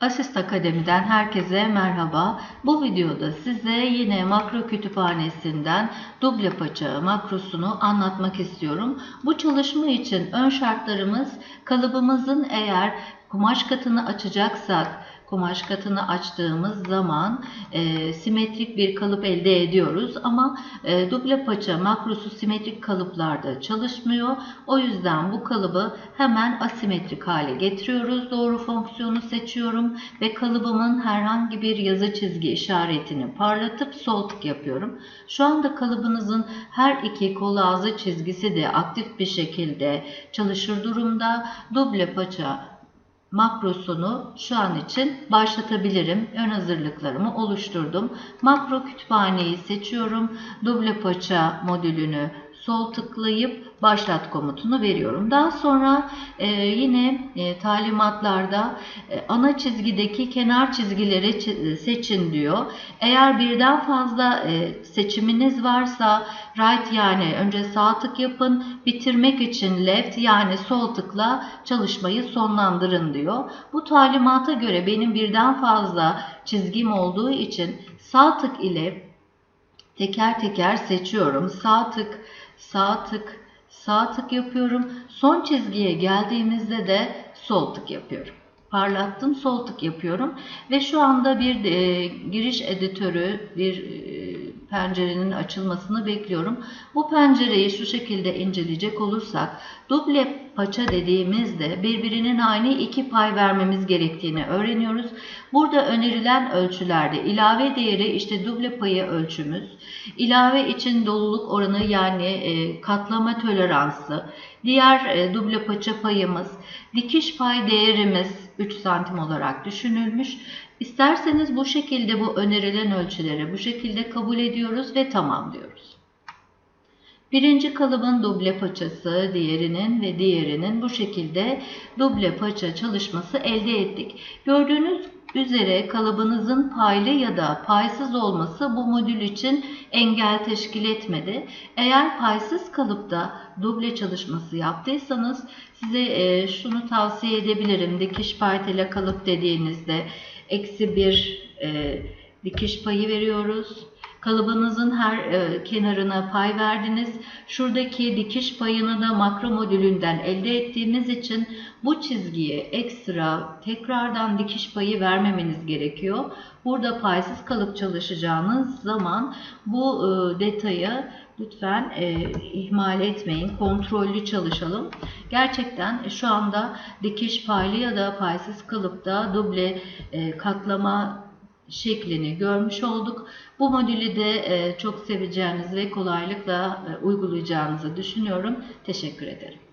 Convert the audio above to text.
Asist Akademi'den herkese merhaba. Bu videoda size yine makro kütüphanesinden duble paça makrosunu anlatmak istiyorum. Bu çalışma için ön şartlarımız kalıbımızın eğer kumaş katını açacaksak kumaş katını açtığımız zaman e, simetrik bir kalıp elde ediyoruz ama e, duble paça makrosu simetrik kalıplarda çalışmıyor. O yüzden bu kalıbı hemen asimetrik hale getiriyoruz. Doğru fonksiyonu seçiyorum ve kalıbımın herhangi bir yazı çizgi işaretini parlatıp sol tık yapıyorum. Şu anda kalıbınızın her iki kol ağzı çizgisi de aktif bir şekilde çalışır durumda. Duble paça makrosunu şu an için başlatabilirim. Ön hazırlıklarımı oluşturdum. Makro kütüphaneyi seçiyorum. Duble paça modülünü sol tıklayıp başlat komutunu veriyorum. Daha sonra e, yine e, talimatlarda e, ana çizgideki kenar çizgileri çi- seçin diyor. Eğer birden fazla e, seçiminiz varsa right yani önce sağ tık yapın, bitirmek için left yani sol tıkla çalışmayı sonlandırın diyor. Bu talimata göre benim birden fazla çizgim olduğu için sağ tık ile teker teker seçiyorum. Sağ tık, sağ tık, sağ tık yapıyorum. Son çizgiye geldiğimizde de sol tık yapıyorum. Parlattım, sol tık yapıyorum ve şu anda bir e, giriş editörü, bir e, pencerenin açılmasını bekliyorum. Bu pencereyi şu şekilde inceleyecek olursak, duble paça dediğimizde birbirinin aynı iki pay vermemiz gerektiğini öğreniyoruz. Burada önerilen ölçülerde ilave değeri işte duble payı ölçümüz, ilave için doluluk oranı yani e, katlama toleransı, diğer e, duble paça payımız, dikiş pay değerimiz 3 santim olarak düşünülmüş. İsterseniz bu şekilde bu önerilen ölçüleri bu şekilde kabul ediyoruz ve tamam diyoruz. Birinci kalıbın duble paçası, diğerinin ve diğerinin bu şekilde duble paça çalışması elde ettik. Gördüğünüz üzere kalıbınızın paylı ya da paysız olması bu modül için engel teşkil etmedi. Eğer paysız kalıpta duble çalışması yaptıysanız size e, şunu tavsiye edebilirim. Dikiş paytele kalıp dediğinizde eksi bir e, dikiş payı veriyoruz. Kalıbınızın her e, kenarına pay verdiniz. Şuradaki dikiş payını da makro modülünden elde ettiğimiz için bu çizgiye ekstra tekrardan dikiş payı vermemeniz gerekiyor. Burada paysız kalıp çalışacağınız zaman bu e, detayı lütfen e, ihmal etmeyin. Kontrollü çalışalım. Gerçekten şu anda dikiş paylı ya da paysız kalıpta duble e, katlama şeklini görmüş olduk. Bu modülü de e, çok seveceğiniz ve kolaylıkla e, uygulayacağınızı düşünüyorum. Teşekkür ederim.